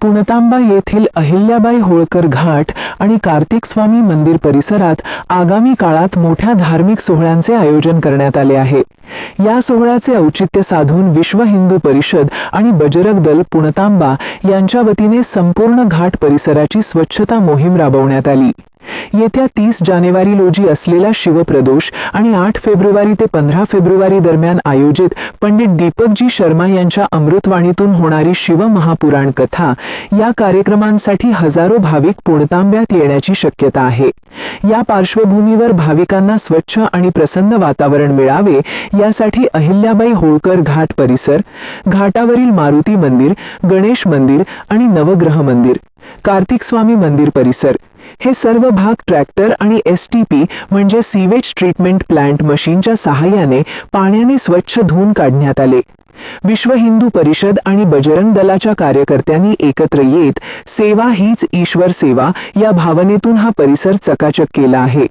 पुणतांबा येथील अहिल्याबाई होळकर घाट आणि कार्तिक स्वामी मंदिर परिसरात आगामी काळात मोठ्या धार्मिक सोहळ्यांचे आयोजन करण्यात आले आहे. या सोहळ्याचे औचित्य साधून विश्व हिंदू परिषद आणि बजरंग दल पुणतांबा यांच्या वतीने संपूर्ण घाट परिसराची स्वच्छता मोहीम राबवण्यात आली. येत्या तीस जानेवारी रोजी असलेला शिवप्रदोष आणि आठ फेब्रुवारी ते पंधरा फेब्रुवारी दरम्यान आयोजित पंडित दीपकजी शर्मा यांच्या अमृतवाणीतून होणारी शिव महापुराण कथा या कार्यक्रमांसाठी हजारो भाविक पुणतांब्यात येण्याची शक्यता आहे. या पार्श्वभूमीवर भाविकांना स्वच्छ आणि प्रसन्न वातावरण मिळावे यासाठी अहिल्याबाई होळकर घाट परिसर घाटावरील मारुती मंदिर गणेश मंदिर आणि नवग्रह मंदिर कार्तिक स्वामी मंदिर परिसर हे सर्व भाग ट्रॅक्टर आणि एस टी पी म्हणजे सीवेज ट्रीटमेंट प्लांट मशीनच्या सहाय्याने पाण्याने स्वच्छ धुवून काढण्यात आले. विश्व हिंदू परिषद आणि बजरंग दलाच्या कार्यकर्त्यांनी एकत्र येत सेवा हीच ईश्वर सेवा या भावनेतून हा परिसर चकाचक केला आहे.